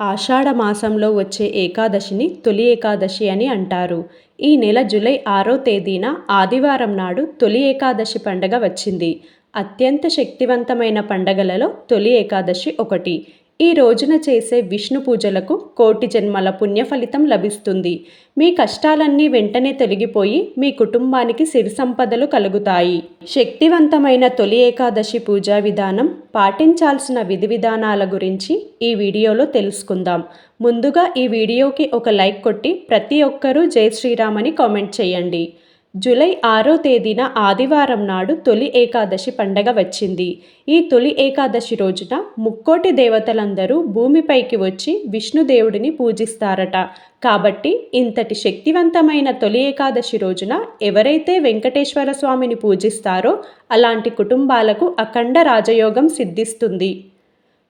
ఆషాఢ మాసంలో వచ్చే ఏకాదశిని తొలి ఏకాదశి అని అంటారు. ఈ నెల జూలై ఆరో తేదీన ఆదివారం నాడు తొలి ఏకాదశి పండగ వచ్చింది. అత్యంత శక్తివంతమైన పండగలలో తొలి ఏకాదశి ఒకటి. ఈ రోజున చేసే విష్ణు పూజలకు కోటి జన్మల పుణ్యఫలితం లభిస్తుంది. మీ కష్టాలన్నీ వెంటనే తొలగిపోయి మీ కుటుంబానికి సిరి సంపదలు కలుగుతాయి. శక్తివంతమైన తొలి ఏకాదశి పూజా విధానం పాటించాల్సిన విధి విధానాల గురించి ఈ వీడియోలో తెలుసుకుందాం. ముందుగా ఈ వీడియోకి ఒక లైక్ కొట్టి ప్రతి ఒక్కరూ జై శ్రీరామ్ అని కామెంట్ చేయండి. జూలై ఆరో తేదీన ఆదివారం నాడు తొలి ఏకాదశి పండగ వచ్చింది. ఈ తొలి ఏకాదశి రోజున ముక్కోటి దేవతలందరూ భూమిపైకి వచ్చి విష్ణుదేవుడిని పూజిస్తారట. కాబట్టి ఇంతటి శక్తివంతమైన తొలి ఏకాదశి రోజున ఎవరైతే వెంకటేశ్వర స్వామిని పూజిస్తారో అలాంటి కుటుంబాలకు అఖండ రాజయోగం సిద్ధిస్తుంది.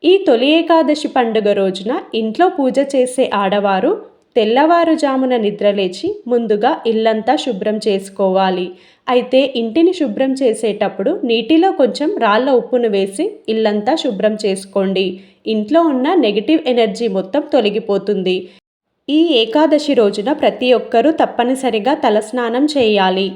ఈ తొలి ఏకాదశి పండుగ రోజున ఇంట్లో పూజ చేసే ఆడవారు తెల్లవారుజామున నిద్రలేచి ముందుగా ఇల్లంతా శుభ్రం చేసుకోవాలి. అయితే ఇంటిని శుభ్రం చేసేటప్పుడు నీటిలో కొంచెం రాళ్ళ ఉప్పును వేసి ఇల్లంతా శుభ్రం చేసుకోండి. ఇంట్లో ఉన్న నెగిటివ్ ఎనర్జీ మొత్తం తొలగిపోతుంది. ఈ ఏకాదశి రోజున ప్రతి ఒక్కరూ తప్పనిసరిగా తలస్నానం చేయాలి.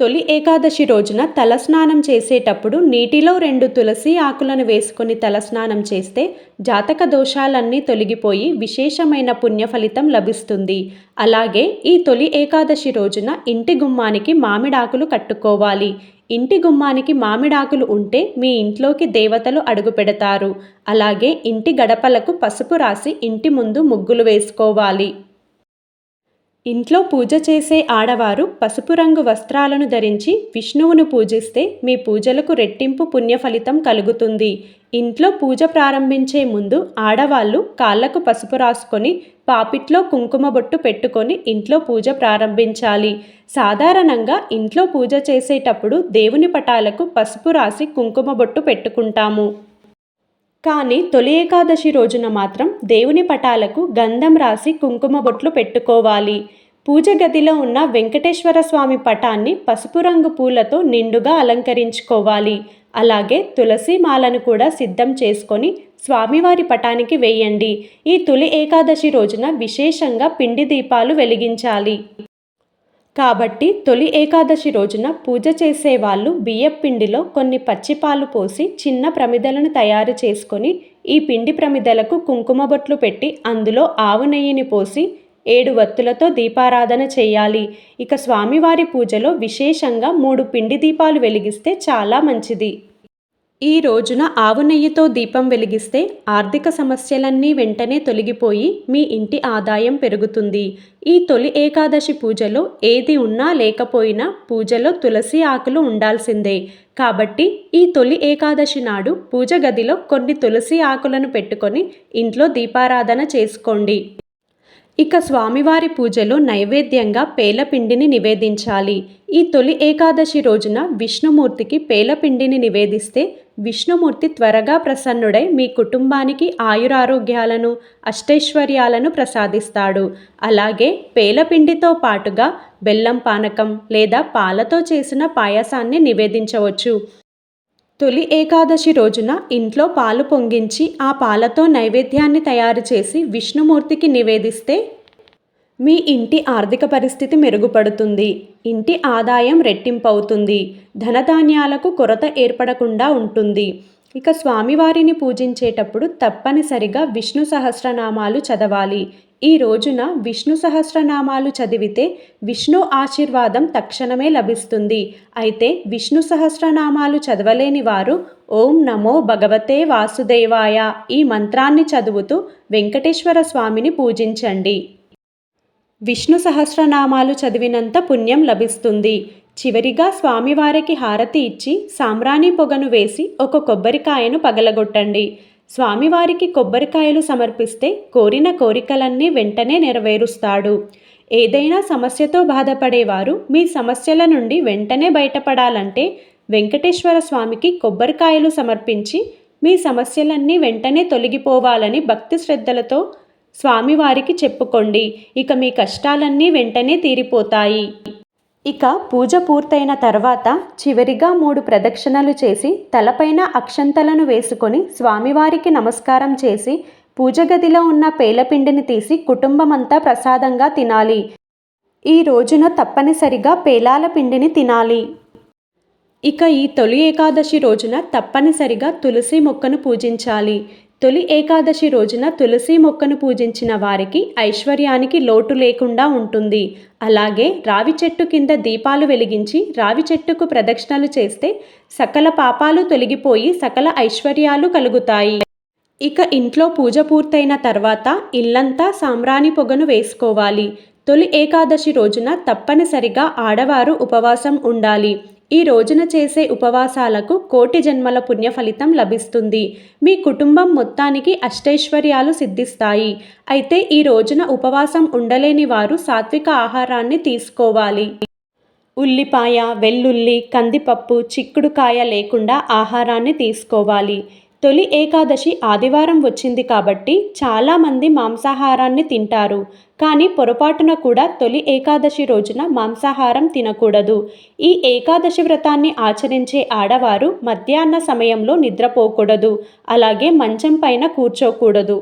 తొలి ఏకాదశి రోజున తలస్నానం చేసేటప్పుడు నీటిలో రెండు తులసి ఆకులను వేసుకొని తలస్నానం చేస్తే జాతక దోషాలన్నీ తొలగిపోయి విశేషమైన పుణ్య ఫలితం లభిస్తుంది. అలాగే ఈ తొలి ఏకాదశి రోజున ఇంటి గుమ్మానికి మామిడాకులు కట్టుకోవాలి. ఇంటి గుమ్మానికి మామిడాకులు ఉంటే మీ ఇంట్లోకి దేవతలు అడుగు పెడతారు. అలాగే ఇంటి గడపలకు పసుపు రాసి ఇంటి ముందు ముగ్గులు వేసుకోవాలి. ఇంట్లో పూజ చేసే ఆడవారు పసుపు రంగు వస్త్రాలను ధరించి విష్ణువును పూజిస్తే మీ పూజలకు రెట్టింపు పుణ్య ఫలితం కలుగుతుంది. ఇంట్లో పూజ ప్రారంభించే ముందు ఆడవాళ్ళు కాళ్ళకు పసుపు రాసుకొని పాపిట్లో కుంకుమ బొట్టు పెట్టుకొని ఇంట్లో పూజ ప్రారంభించాలి. సాధారణంగా ఇంట్లో పూజ చేసేటప్పుడు దేవుని పటాలకు పసుపు రాసి కుంకుమ బొట్టు పెట్టుకుంటాము. కానీ తొలి ఏకాదశి రోజున మాత్రం దేవుని పటాలకు గంధం రాసి కుంకుమ బొట్లు పెట్టుకోవాలి. పూజ గదిలో ఉన్న వెంకటేశ్వర స్వామి పటాన్ని పసుపు రంగు పూలతో నిండుగా అలంకరించుకోవాలి. అలాగే తులసి మాలను కూడా సిద్ధం చేసుకొని స్వామివారి పటానికి వేయండి. ఈ తొలి ఏకాదశి రోజున విశేషంగా పిండి దీపాలు వెలిగించాలి. కాబట్టి తొలి ఏకాదశి రోజున పూజ చేసే వాళ్ళు బియ్యపిండిలో కొన్ని పచ్చిపాలు పోసి చిన్న ప్రమిదలను తయారు చేసుకొని ఈ పిండి ప్రమిదలకు కుంకుమ బొట్లు పెట్టి అందులో ఆవు నెయ్యిని పోసి ఏడు వత్తులతో దీపారాధన చేయాలి. ఇక స్వామివారి పూజలో విశేషంగా మూడు పిండి దీపాలు వెలిగిస్తే చాలా మంచిది. ఈ రోజున ఆవు నెయ్యితో దీపం వెలిగిస్తే ఆర్థిక సమస్యలన్నీ వెంటనే తొలగిపోయి మీ ఇంటి ఆదాయం పెరుగుతుంది. ఈ తొలి ఏకాదశి పూజలో ఏది ఉన్నా లేకపోయినా పూజలో తులసి ఆకులు ఉండాల్సిందే. కాబట్టి ఈ తొలి ఏకాదశి నాడు పూజ గదిలో కొన్ని తులసి ఆకులను పెట్టుకొని ఇంట్లో దీపారాధన చేసుకోండి. ఇక స్వామివారి పూజలో నైవేద్యంగా పేలపిండిని నివేదించాలి. ఈ తొలి ఏకాదశి రోజున విష్ణుమూర్తికి పేలపిండిని నివేదిస్తే విష్ణుమూర్తి త్వరగా ప్రసన్నుడై మీ కుటుంబానికి ఆయురారోగ్యాలను అష్టైశ్వర్యాలను ప్రసాదిస్తాడు. అలాగే పేలపిండితో పాటుగా బెల్లం పానకం లేదా పాలతో చేసిన పాయసాన్ని నివేదించవచ్చు. తొలి ఏకాదశి రోజున ఇంట్లో పాలు పొంగించి ఆ పాలతో నైవేద్యాన్ని తయారు చేసి విష్ణుమూర్తికి నివేదిస్తే మీ ఇంటి ఆర్థిక పరిస్థితి మెరుగుపడుతుంది. ఇంటి ఆదాయం రెట్టింపవుతుంది. ధనధాన్యాలకు కొరత ఏర్పడకుండా ఉంటుంది. ఇక స్వామివారిని పూజించేటప్పుడు తప్పనిసరిగా విష్ణు సహస్రనామాలు చదవాలి. ఈ రోజున విష్ణు సహస్రనామాలు చదివితే విష్ణు ఆశీర్వాదం తక్షణమే లభిస్తుంది. అయితే విష్ణు సహస్రనామాలు చదవలేని వారు ఓం నమో భగవతే వాసుదేవాయ ఈ మంత్రాన్ని చదువుతూ వెంకటేశ్వర స్వామిని పూజించండి. విష్ణు సహస్రనామాలు చదివినంత పుణ్యం లభిస్తుంది. చివరిగా స్వామివారికి హారతి ఇచ్చి సాంబ్రాణి పొగను వేసి ఒక కొబ్బరికాయను పగలగొట్టండి. స్వామివారికి కొబ్బరికాయలు సమర్పిస్తే కోరిన కోరికలన్నీ వెంటనే నెరవేరుస్తాడు. ఏదైనా సమస్యతో బాధపడేవారు మీ సమస్యల నుండి వెంటనే బయటపడాలంటే వెంకటేశ్వర స్వామికి కొబ్బరికాయలు సమర్పించి మీ సమస్యలన్నీ వెంటనే తొలగిపోవాలని భక్తి శ్రద్ధలతో స్వామివారికి చెప్పుకోండి. ఇక మీ కష్టాలన్నీ వెంటనే తీరిపోతాయి. ఇక పూజ పూర్తయిన తర్వాత చివరిగా మూడు ప్రదక్షిణలు చేసి తలపైన అక్షంతలను వేసుకొని స్వామివారికి నమస్కారం చేసి పూజ గదిలో ఉన్న పేలపిండిని తీసి కుటుంబమంతా ప్రసాదంగా తినాలి. ఈ రోజున తప్పనిసరిగా పేలాల పిండిని తినాలి. ఇక ఈ తొలి ఏకాదశి రోజున తప్పనిసరిగా తులసి మొక్కను పూజించాలి. తొలి ఏకాదశి రోజున తులసి మొక్కను పూజించిన వారికి ఐశ్వర్యానికి లోటు లేకుండా ఉంటుంది. అలాగే రావి చెట్టు కింద దీపాలు వెలిగించి రావి చెట్టుకు ప్రదక్షిణలు చేస్తే సకల పాపాలు తొలగిపోయి సకల ఐశ్వర్యాలు కలుగుతాయి. ఇక ఇంట్లో పూజ పూర్తయిన తర్వాత ఇల్లంతా సాంబ్రాణి పొగను వేసుకోవాలి. తొలి ఏకాదశి రోజున తప్పనిసరిగా ఆడవారు ఉపవాసం ఉండాలి. ఈ రోజున చేసే ఉపవాసాలకు కోటి జన్మల పుణ్య ఫలితం లభిస్తుంది. మీ కుటుంబం మొత్తానికి అష్టైశ్వర్యాలు సిద్ధిస్తాయి. అయితే ఈ రోజున ఉపవాసం ఉండలేని వారు సాత్విక ఆహారాన్ని తీసుకోవాలి. ఉల్లిపాయ వెల్లుల్లి కందిపప్పు చిక్కుడుకాయ లేకుండా ఆహారాన్ని తీసుకోవాలి. తొలి ఏకాదశి ఆదివారం వచ్చింది కాబట్టి చాలామంది మాంసాహారాన్ని తింటారు. కానీ పొరపాటున కూడా తొలి ఏకాదశి రోజున మాంసాహారం తినకూడదు. ఈ ఏకాదశి వ్రతాన్ని ఆచరించే ఆడవారు మధ్యాహ్న సమయంలో నిద్రపోకూడదు. అలాగే మంచం పైన కూర్చోకూడదు.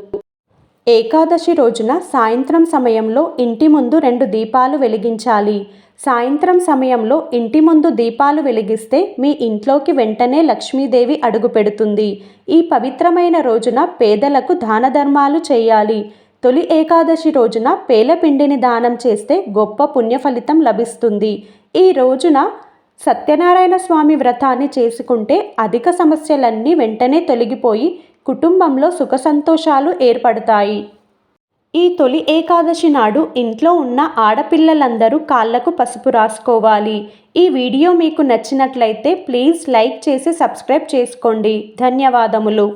ఏకాదశి రోజున సాయంత్రం సమయంలో ఇంటి ముందు రెండు దీపాలు వెలిగించాలి. సాయంత్రం సమయంలో ఇంటి ముందు దీపాలు వెలిగిస్తే మీ ఇంట్లోకి వెంటనే లక్ష్మీదేవి అడుగుపెడుతుంది ఈ పవిత్రమైన రోజున పేదలకు దాన ధర్మాలు చేయాలి. తొలి ఏకాదశి రోజున పేలపిండిని దానం చేస్తే గొప్ప పుణ్య ఫలితం లభిస్తుంది. ఈ రోజున సత్యనారాయణ స్వామి వ్రతాన్ని చేసుకుంటే అధిక సమస్యలన్నీ వెంటనే తొలగిపోయి కుటుంబంలో సుఖ సంతోషాలు ఏర్పడతాయి. ఈ తొలి ఏకాదశి నాడు ఇంట్లో ఉన్న ఆడపిల్లలందరూ కాళ్ళకు పసుపు రాసుకోవాలి. ఈ వీడియో మీకు నచ్చినట్లయితే ప్లీజ్ లైక్ చేసి సబ్స్క్రైబ్ చేసుకోండి. ధన్యవాదములు.